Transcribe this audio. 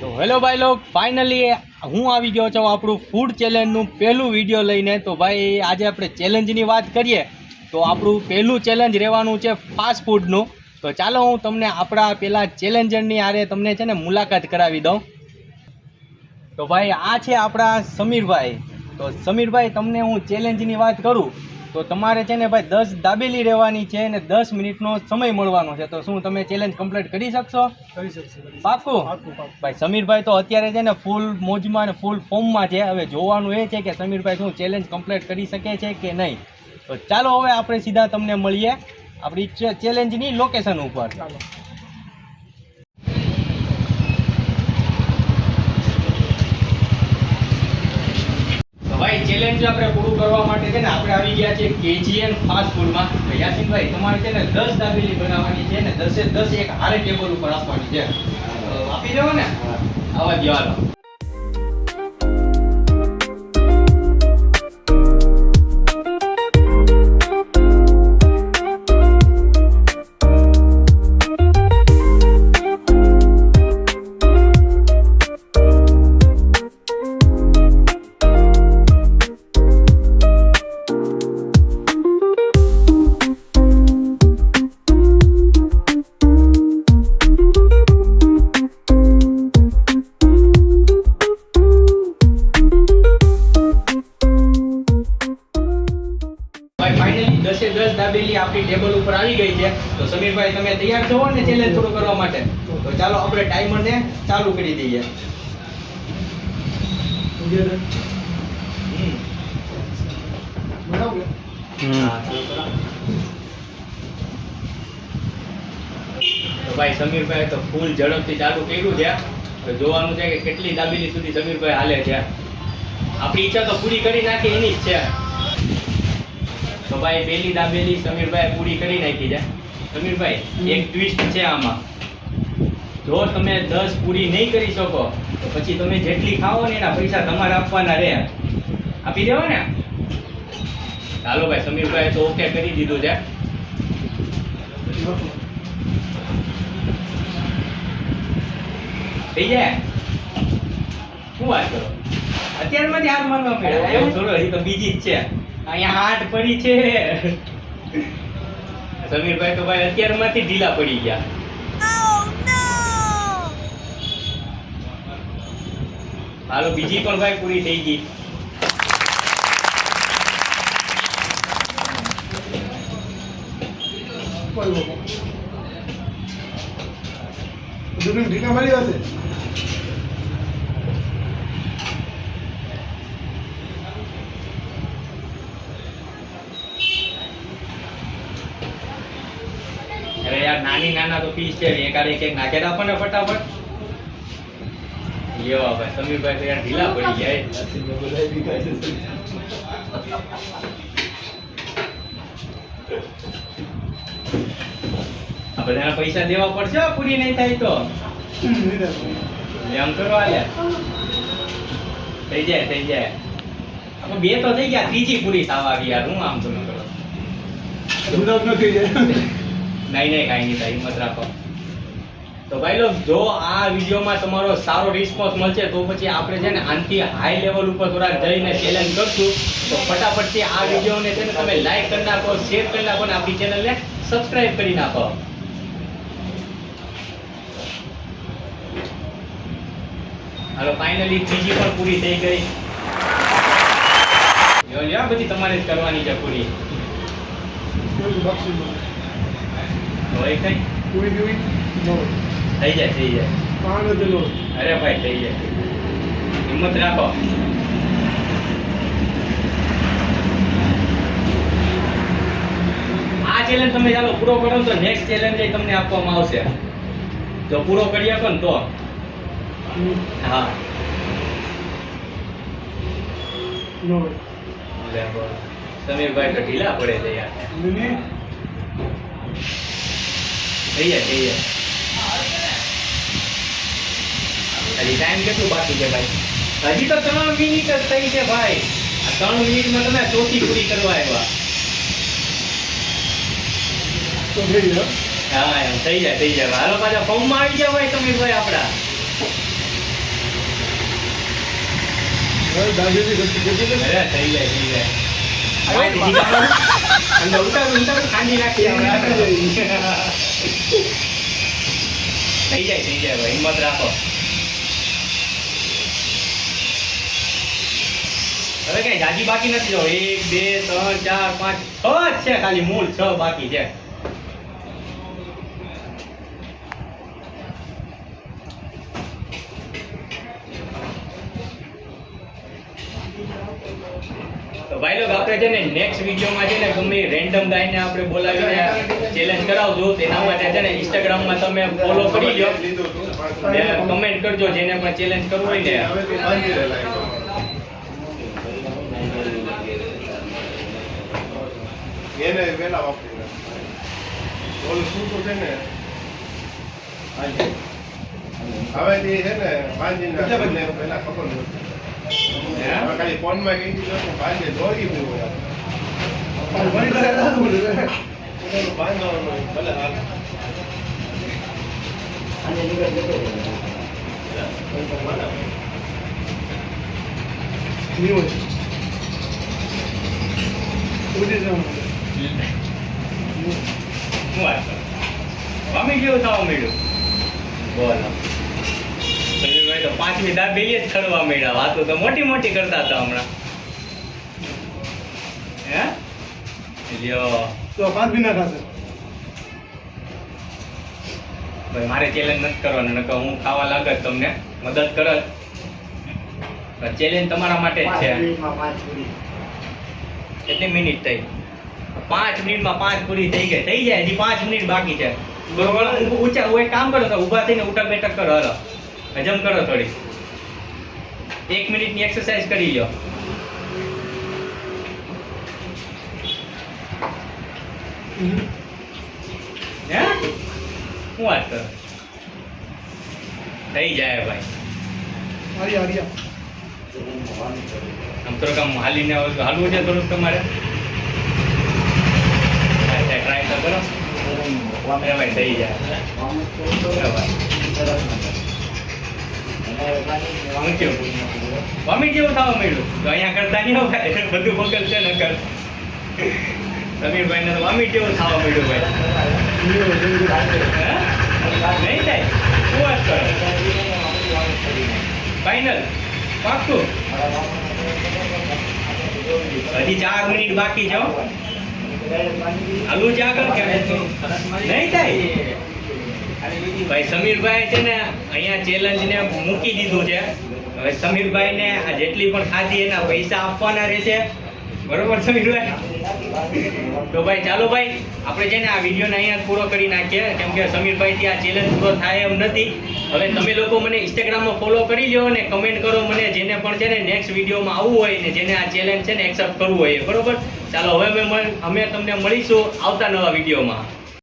તો હેલો ભાઈ લોક ફાઇનલી હું આવી ગયો છું આપણું ફૂડ ચેલેન્જનું પહેલું વીડિયો લઈને. તો ભાઈ, આજે આપણે ચેલેન્જની વાત કરીએ, તો આપણું પહેલું ચેલેન્જ રહેવાનું છે ફાસ્ટ ફૂડનું તો ચાલો હું તમને આપણા પેલા ચેલેન્જરની આરે તમને છે ને મુલાકાત કરાવી દઉં. તો ભાઈ, આ છે આપણા સમીરભાઈ. તો સમીરભાઈ, તમને હું ચેલેન્જની વાત કરું? તો તમારે છે ને ભાઈ દસ દાબેલી રહેવાની છે અને દસ મિનિટનો સમય મળવાનો છે. તો શું તમે ચેલેન્જ કમ્પ્લીટ કરી શકશો? કરી શકશે પાકું ભાઈ સમીરભાઈ તો અત્યારે છે ને ફૂલ મોજમાં અને ફૂલ ફોર્મમાં છે. હવે જોવાનું એ છે કે સમીરભાઈ શું ચેલેન્જ કમ્પ્લીટ કરી શકે છે કે નહીં? તો ચાલો હવે આપણે સીધા તમને મળીએ. આપણી ચેલેન્જની લોકેશન ઉપર. ચાલો તો ભાઈ જે આપણે પૂરું કરવા માટે છે ને આપણે આવી ગયા છે કેજીએન ફાસ્ટ ફૂડમાં તો યાસીનભાઈ તમારે છે ને દસ દાબેલી બનાવવાની છે ને દસે દસ એક હારે ટેબલ ઉપર આપવાની છે. આપી દેવો ને? આવા જ દસ આપણી ટેબલ ઉપર આવી ગઈ છે. તો સમીરભાઈ તમે તૈયાર છો ને ચેલેન્જ પૂરું કરવા માટે? તો ચાલો આપણે ટાઈમરને ચાલુ કરી દઈએ. તો ભાઈ સમીરભાઈ તો ફૂલ ઝડપથી ચાલુ કર્યું છે. તો જોવાનું છે કે કેટલી દાબીલી સુધી સમીરભાઈ હાલે છે. આપણી ઈચ્છા તો પૂરી કરી નાખી એની જ છે. તો ભાઈ પહેલી દાબેલી સમીરભાઈ પૂરી કરી નાખી છે. સમીરભાઈ, એક ટ્વિસ્ટ છે આમાં. જો તમે દસ પૂરી નહીં કરી શકો, તો પછી તમે જેટલી ખાઓ ને એના પૈસા તમારે આપવાના રહે. આપી દેવો ને ચાલો ભાઈ સમીરભાઈ તો ઓકે કરી દીધું છે. થઈ જાય? શું વાત કરો? અત્યારમાં જ હાર માનવા પડ્યા. એવું થોડો, હજી તો બીજી જ છે. અહીંયા હાટ પડી છે. સમીરભાઈ તો ભાઈ અત્યારમાંથી ઢીલા પડી ગયા. હાલો, બીજી પણ ભાઈ પૂરી થઈ ગઈ. ઢીકા મારી હશે? અરે યાર, નાની નાના તો પીસ છે એક આરે એક એક નાખે આપણને ફટાફટ. લ્યો ભાઈ સમીરભાઈ તો યાર ઢીલા પડી ગયા બધાના પૈસા દેવા પડશે પૂરી નહીં થાય તો. એમ કરો આલે થઈ જાય થઈ જાય. આપણે બે તો થઈ ગયા, ત્રીજી પૂરી થવા આવી યાર, હું આમ તમે કરો. નથી જાય. નહીં નહીં, કાંઈ નહીં હિંમત રાખો. તો ભાઈ લોક જો આ વિડીયોમાં તમારો સારો રિસ્પોન્સ મળશે, તો પછી આપણે છે ને આનથી હાઈ લેવલ ઉપર થોડાક જઈને ચેલેન્જ કરશું. તો ફટાફટથી આ વિડીયોને છે ને તમે લાઈક કરી નાખો શેર કરી નાખો અને આપણી ચેનલને સબસ્ક્રાઇબ કરી નાખો. હાલો ફાઇનલી ત્રીજી પણ પૂરી થઈ ગઈ. બધી તમારે જ કરવાની છે પૂરી. એ કઈ? કોઈ બી થઈ જાય થઈ જાય. પાન દેલો અરે ભાઈ થઈ જાય. હિંમત રાખો. આ ચેલેન્જ તમે ચાલો પૂરો કરો તો નેક્સ્ટ ચેલેન્જ એ તમને આપવામાં આવશે. જો પૂરો કરી આપો ને તો. હા. સમીરભાઈ તો ઢીલા પડે છે યાર. થઈ જાય થઈ જાય હજી ટાઈમ કેટલું બાકી છે ભાઈ? હજી તો ત્રણ મિનિટ જ થઈ છે ભાઈ. આ ત્રણ મિનિટમાં તમે ચોથી પૂરી કરવા આવ્યા. તો હા એમ થઈ જાય થઈ જાય. હાલો પાછા ફોર્મમાં આવી ગયા ભાઈ તમે ભાઈ આપડા. થઈ જાય થઈ જાય. આપણે. થઈ જાય થઈ જાય હિંમત રાખો હવે કઈ જાજી બાકી નથી જો એક, બે, ત્રણ, ચાર, પાંચ, છ છે ખાલી મૂળ છ બાકી છે ભાઈ લોકો આપણે છે ને નેક્સ્ટ વિડીયોમાં છે ને ગમે રેન્ડમ ગાયને આપણે બોલાવીને ચેલેન્જ કરાવજો. તેના માટે છે ને ઇન્સ્ટાગ્રામમાં તમે ફોલો કરી લો. કમેન્ટ કરજો જેને પણ ચેલેન્જ કરવું હોય ને. એને વેલા વાપરી નાખ. શું છે ને? હવે તે છે ને પાંચ દિન પહેલા ખબર નહોતી. હવે ખાલી ફોનમાં કહી દીધું કે પાંચે દોડી ગયું હોય પાંચ મણી કરે તો શું બોલે? પોતાનું બાંધવાનું હોય. ભલે હાલ. નહીં હોય. ઉડી જવાનું. શું વાત કરો? મમ્મી કેવું થવા મળ્યું બોલો સમીરભાઈ તો પાંચમી દાબેલી જ ખડવા મળ્યા વાતો તો મોટી મોટી કરતા હતા હમણાં. હે? લ્યો. તો પાંચમી ના ખાશે. ભાઈ મારે ચેલેન્જ નથી કરવાનું નકર હું ખાવા લાગત તમને. મદદ કરત. ચેલેન્જ તમારા માટે જ છે. કેટલી મિનિટ થઈ? પાંચ મિનિટમાં પાંચ પૂરી થઈ ગઈ. થઈ જાય હજી પાંચ મિનિટ બાકી છે. બરોબર. ઊંચા હું એક કામ કરો ઊભા ઊભા થઈને ઉઠક બેઠક કરો હાલો. હજમ કરો થોડી. એક મિનિટની એક્સરસાઇઝ કરી લો. હમ. હે? શું વાત કરો? થઈ જાય ભાઈ. આમ. થોડુંક આમ હાલીને આવો તો હાલવું છે થોડુંક તમારે. ટ્રાય તો કરો. થઈ જાય? અહીંયા કરતા નહીં પાકું. હજી ચાર મિનિટ બાકી છે છે આગળ કે નહીં થાય. ભાઈ સમીરભાઈ છે ને અહીંયા ચેલેન્જ ને મૂકી દીધું છે. હવે સમીરભાઈ ને આ જેટલી પણ ખાધી એના પૈસા આપવાના રહેશે. બરોબર સમીરભાઈ? તો ભાઈ ચાલો ભાઈ, આપણે છે ને આ વિડીયોને અહીંયા પૂરો કરી નાખીએ. કેમ કે સમીરભાઈ થી આ ચેલેન્જ પૂરો થાય એમ નથી. હવે તમે લોકો મને ઇન્સ્ટાગ્રામમાં ફોલો કરી લો અને કમેન્ટ કરો મને જેને પણ છે ને નેક્સ્ટ વિડીયોમાં આવવું હોય ને જેને આ ચેલેન્જ છે ને એક્સેપ્ટ કરવું હોય બરોબર? ચાલો હવે અમે તમને મળીશું આવતા નવા વિડીયોમાં.